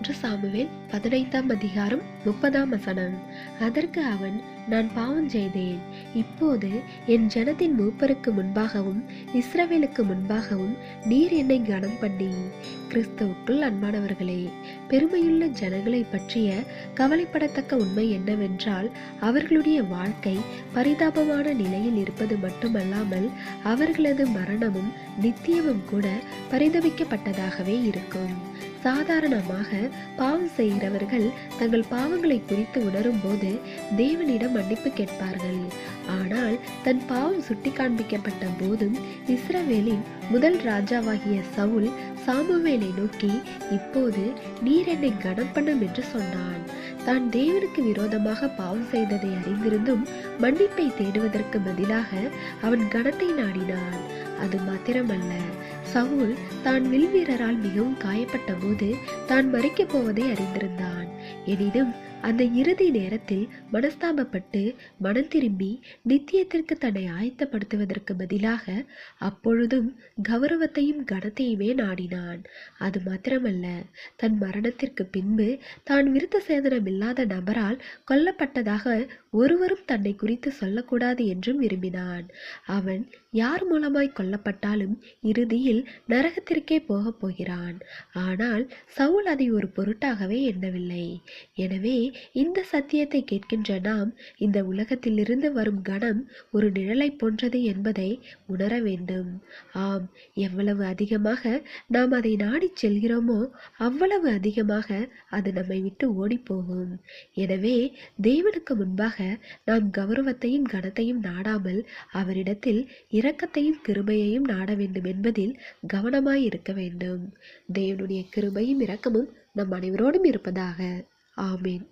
ஒன்று சாமுவேல் பதினைந்தாம் அதிகாரம் முப்பதாம் வசனம். அதற்கு அவன் நான் பாவம் செய்தேன். இப்போது என் ஜனத்தின் மூப்பருக்கு முன்பாகவும் இஸ்ரவேலுக்கு முன்பாகவும் நீர் என்னை கனம் பண்ணி. கிறிஸ்தவுக்குள் அன்பானவர்களே பெருமையுள்ள ஜனங்களை பற்றிய கவலைப்படத்தக்க உண்மை என்னவென்றால் அவர்களுடைய வாழ்க்கை பரிதாபமான நிலையில் இருப்பது மட்டுமல்லாமல் அவர்களது மரணமும் நித்தியமும் கூட பரிதபிக்கப்பட்டதாகவே இருக்கும். சாதாரணமாக பாவம் செய்கிறவர்கள் தங்கள் பாவங்களை குறித்து உணரும் போது தேவனிடம் மன்னிப்பு கேட்பார்கள். ஆனால் தன் பாவம் சுட்டி காண்பிக்கப்பட்ட போதும் இஸ்ரவேலின் முதல் ராஜாவாகிய சவுல் சாமுவேலை நோக்கி இப்போது நீர் என்னை கனம் பண்ணும் என்று சொன்னான். தான் தேவனுக்கு விரோதமாக பாவம் செய்ததை அறிந்திருந்தும் மன்னிப்பை தேடுவதற்கு பதிலாக அவன் கனத்தை நாடினான். அது மாத்திரமல்ல. சவுல் தான் வில்வீரரால் மிகவும் காயப்பட்ட போது தான் மறிக்கப் போவதை அறிந்திருந்தான். எனினும் அந்த இறுதி நேரத்தில் மனஸ்தாபப்பட்டு மனம் திரும்பி நித்தியத்திற்கு தன்னை ஆயத்தப்படுத்துவதற்கு பதிலாக அப்பொழுதும் கௌரவத்தையும் கனத்தையுமே நாடினான். அது மாத்திரமல்ல தன் மரணத்திற்கு பின்பு தான் விருத்த சேதனம் இல்லாத நபரால் கொல்லப்பட்டதாக ஒருவரும் தன்னை குறித்து சொல்லக்கூடாது என்றும் விரும்பினான். அவன் யார் மூலமாய் கொல்லப்பட்டாலும் இறுதியில் நரகத்திற்கே போகப் போகிறான். ஆனால் சவுல் அதை ஒரு பொருட்டாகவே எண்ணவில்லை. எனவே இந்த சத்தியத்தை கேட்கின்ற நாம் இந்த உலகத்திலிருந்து வரும் கணம் ஒரு நிழலை போன்றது என்பதை உணர வேண்டும். ஆம் எவ்வளவு அதிகமாக நாம் அதை நாடிச் செல்கிறோமோ அவ்வளவு அதிகமாக அது நம்மை விட்டு ஓடிப்போகும். எனவே தேவனுக்கு முன்பாக நாம் கௌரவத்தையும் கனத்தையும் நாடாமல் அவரிடத்தில் இரக்கத்தையும் கிருபையையும் நாட வேண்டும் என்பதில் கவனமாய் இருக்க வேண்டும். தேவனுடைய கிருபையும் இரக்கமும் நம் அனைவரோடும் இருப்பதாக. ஆமீன்.